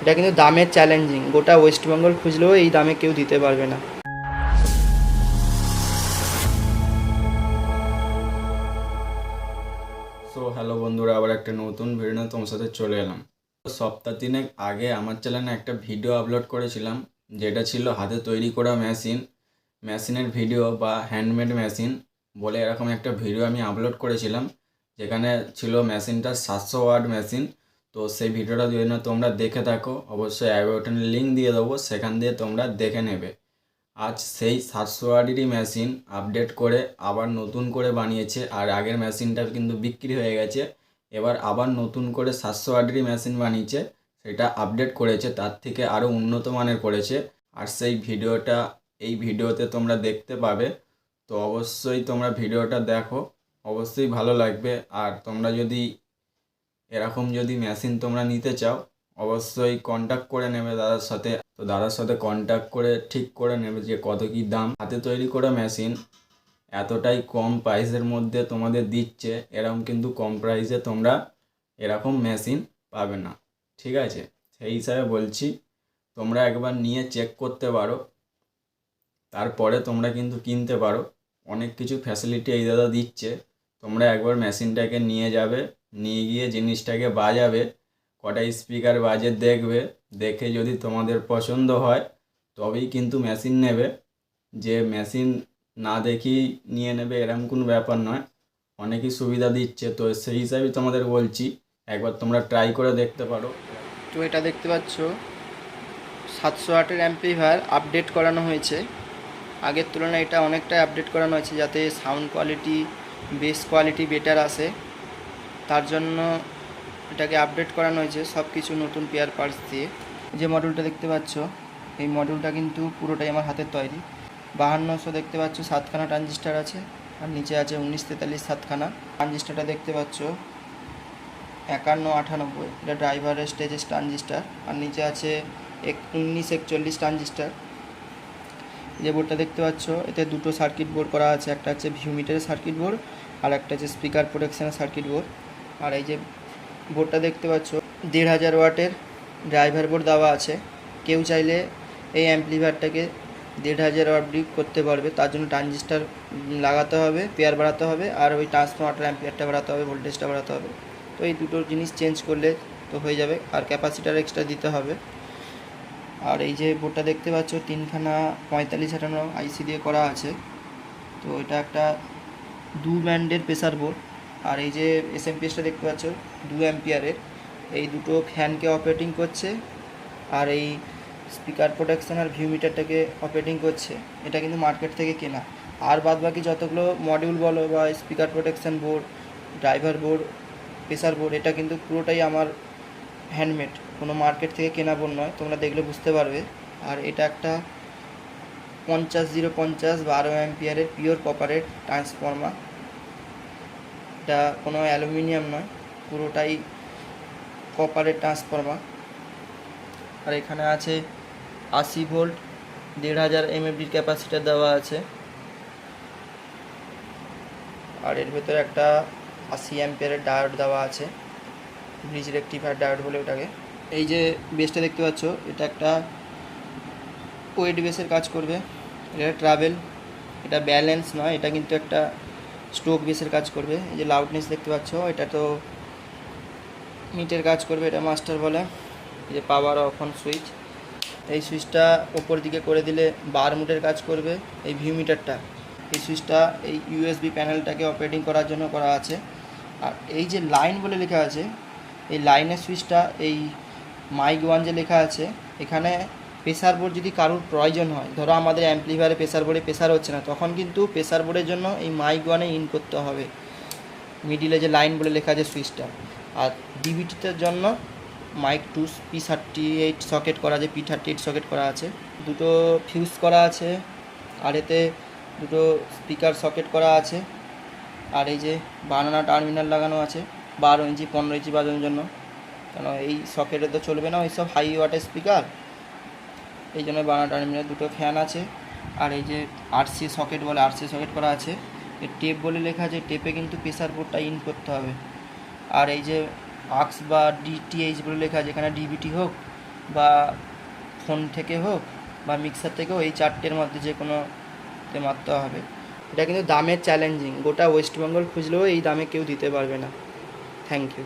এটা কিন্তু দামের চ্যালেঞ্জিং গোটা ওয়েস্টবেঙ্গল খুঁজলেও এই দামে কেউ দিতে পারবে না। সো হ্যালো বন্ধুরা, আবার একটা নতুন ভিডিও তোমার সাথে চলে এলাম। সপ্তাহ তিনেক আগে আমার চ্যানেলে একটা ভিডিও আপলোড করেছিলাম, যেটা ছিল হাতে তৈরি করা মেশিন মেশিনের ভিডিও বা হ্যান্ডমেড মেশিন বলে এরকম একটা ভিডিও আমি আপলোড করেছিলাম, যেখানে ছিল মেশিনটা সাতশো ওয়াট মেশিন তো সেই ভিডিওটা যদি না তোমরা দেখে থাকো, অবশ্যই আই লিঙ্ক দিয়ে দেবো, সেখান দিয়ে তোমরা দেখে নেবে। আজ সেই সাতশো ওয়াটেরই মেশিন আপডেট করে আবার নতুন করে বানিয়েছে, আর আগের মেশিনটা কিন্তু বিক্রি হয়ে গেছে। এবার আবার নতুন করে সাতশো ওয়াটেরই মেশিন বানিয়েছে, সেটা আপডেট করেছে, তার থেকে আরও উন্নত মানের করেছে। আর সেই ভিডিওটা, এই ভিডিওতে তোমরা দেখতে পাবে, তো অবশ্যই তোমরা ভিডিওটা দেখো। অবশ্যই ভালো লাগবে, আর তোমরা যদি এরকম যদি মেশিন তোমরা নিতে চাও, অবশ্যই কন্ট্যাক্ট করে নেবে দাদার সাথে। তো দাদার সাথে কন্ট্যাক্ট করে, ঠিক করে নেবে যে কত কি দাম। হাতে তৈরি করা মেশিন এতটাই কম প্রাইসের মধ্যে তোমাদের দিচ্ছে। এরকম কিন্তু কম প্রাইসে তোমরা এরকম মেশিন পাবে না। ঠিক আছে? সেই হিসাবে বলছি, তোমরা একবার নিয়ে চেক করতে পারো। তারপরে তোমরা কিন্তু কিনতে পারো। অনেক কিছু ফ্যাসিলিটি এই দাদা দিচ্ছে। তোমরা একবার মেশিনটাকে নিয়ে যাবে। নিয়ে গিয়ে জিনিসটাকে বাজাবে, কটা স্পিকার বাজে দেখবে, দেখে যদি তোমাদের পছন্দ হয়, তবেই কিন্তু মেশিন নেবে। যে মেশিন না দেখেই নিয়ে নেবে এরকম কোনো ব্যাপার নয়। অনেকই সুবিধা দিচ্ছে। তো সেই হিসাবেই তোমাদের বলছি, একবার তোমরা ট্রাই করে দেখতে পারো। তো এটা দেখতে পাচ্ছ, সাতশো আটের অ্যাম্পলিফায়ার আপডেট করানো হয়েছে। আগের তুলনায় এটা অনেকটাই আপডেট করানো হয়েছে, যাতে sound quality bass quality better আসে। তার জন্য এটাকে আপডেট করানো হয়েছে সব কিছু নতুন পেয়ার পার্টস দিয়ে। যে মডেলটা দেখতে পাচ্ছ, এই মডেলটা কিন্তু পুরোটাই আমার হাতের তৈরি। বাহান্নশো দেখতে পাচ্ছ, সাতখানা ট্রানজিস্টার আছে, আর নিচে আছে উনিশ তেতাল্লিশ সাতখানা। ট্রানজিস্টারটা দেখতে পাচ্ছ, একান্ন আটানব্বই। এটা ড্রাইভারের স্টেজের ট্রানজিস্টার আর নিচে আছে এক, উনিশ একচল্লিশ ট্রানজিস্টার যে বোর্ডটা দেখতে পাচ্ছ, এতে দুটো সার্কিট বোর্ড করা আছে, একটা হচ্ছে ভিউমিটারের সার্কিট বোর্ড আর একটা হচ্ছে স্পিকার প্রোটেকশনের সার্কিট বোর্ড আর এই যে বোর্ডটা দেখতে পাচ্ছ, দেড় হাজার ওয়াটের ড্রাইভার বোর্ড দেওয়া আছে। কেউ চাইলে এই অ্যাম্পলিফায়ারটাকে দেড় হাজার ওয়াট ব্রিক করতে পারবে। তার জন্য ট্রানজিস্টার লাগাতে হবে, পেয়ার বাড়াতে হবে, আর ওই ট্রান্সফর্মারটার অ্যাম্পিয়ারটা বাড়াতে হবে, ভোল্টেজটা বাড়াতে হবে। তো এই দুটো জিনিস চেঞ্জ করলে তো হয়ে যাবে, আর ক্যাপাসিটার এক্সট্রা দিতে হবে। আর এই যে বোর্ডটা দেখতে পাচ্ছ, তিনখানা পঁয়তাল্লিশ আটানো আইসি দিয়ে করা আছে। তো এটা একটা দু ব্যান্ডের প্রেসার বোর্ড। আর এই যে এসএমপিএসটা দেখতে পাচ্ছ, দু অ্যাম্পিয়ারের। এই দুটো ফ্যানকে অপারেটিং করছে আর এই স্পিকার প্রোটেকশন আর ভিউ মিটারটাকে অপারেটিং করছে। এটা কিন্তু মার্কেট থেকে কেনা। আর বাদ বাকি যতগুলো মডিউল বলো বা speaker protection board driver board pressure board এটা কিন্তু পুরোটাই আমার হ্যান্ডমেড কোনো মার্কেট থেকে কেনা বোর্ড নয়, তোমরা দেখলে বুঝতে পারবে। আর এটা একটা পঞ্চাশ জিরো পঞ্চাশ বারো অ্যাম্পিয়ারের পিওর কপারের ট্রান্সফর্মার এটা কোনো অ্যালুমিনিয়াম নয়, পুরোটাই কপারের ট্রান্সফর্মার আর এখানে আছে আশি ভোল্ট দেড় হাজার এমএফডির ক্যাপাসিটার দেওয়া আছে। আর এর ভেতরে একটা আশি অ্যাম্পিয়ারের ডায়োড দেওয়া আছে ব্রিজ রেক্টিফায়ার ডায়োড বলে ওটাকে। এই যে বেসটা দেখতে পাচ্ছ, এটা একটা ওয়েট বেসের কাজ করবে। এটা ট্রাভেল এটা ব্যালেন্স নয়, এটা কিন্তু একটা স্ট্রোক বেসের কাজ করবে। এই যে লাউডনেস দেখতে পাচ্ছ, এটা তো মিটের কাজ করবে, এটা মাস্টার বলে। এই যে পাওয়ার অফ অন সুইচ এই সুইচটা ওপর দিকে করে দিলে বার মুটের কাজ করবে, এই ভিউ মিটারটা এই সুইচটা এই ইউএসবি প্যানেলটাকে অপারেটিং করার জন্য করা আছে। আর এই যে লাইন বলে লেখা আছে, এই লাইনের সুইচটা এই মাইক ওয়ান যে লেখা আছে, এখানে প্রেসার বোর্ড যদি কারোর প্রয়োজন হয়, ধরো আমাদের অ্যাম্পলিফায়ারে প্রেসার বোর্ডে প্রেসার হচ্ছে না, তখন কিন্তু প্রেসার বোর্ডের জন্য এই মাইক ওয়ানে ইন করতে হবে। মিডিলে যে লাইন বলে লেখা আছে সুইচটা আর ডিবিটিটার জন্য mic two P thirty eight socket করা আছে পি থার্টি এইট সকেট করা আছে। দুটো ফিউজ করা আছে, আর এতে দুটো স্পিকার সকেট করা আছে। আর এই যে বানানা টার্মিনাল লাগানো আছে, বারো ইঞ্চি, পনেরো ইঞ্চি বাজানোর জন্য। কেন এই সকেটে তো চলবে না ওই সব হাই ওয়াটের স্পিকার এই জন্য বানানা টার্মিনাল দুটো ফ্যান আছে। আর এই যে আরসি সকেট বলে আরসি সকেট করা আছে, এই টেপ বলে লেখা আছে টেপে কিন্তু প্রেসার বোর্ডটা ইন করতে হবে। আর এই যে আক্স বা ডিটিএইচ বলে লেখা আছে এখানে ডিবিটি হোক বা ফোন থেকে হোক বা মিক্সার থেকে হোক, এই চারটের মধ্যে যে কোনো তে মারতে হবে। এটা কিন্তু দামের চ্যালেঞ্জিং গোটা ওয়েস্ট বেঙ্গল খুঁজলেও এই দামে কেউ দিতে পারবে না। Thank you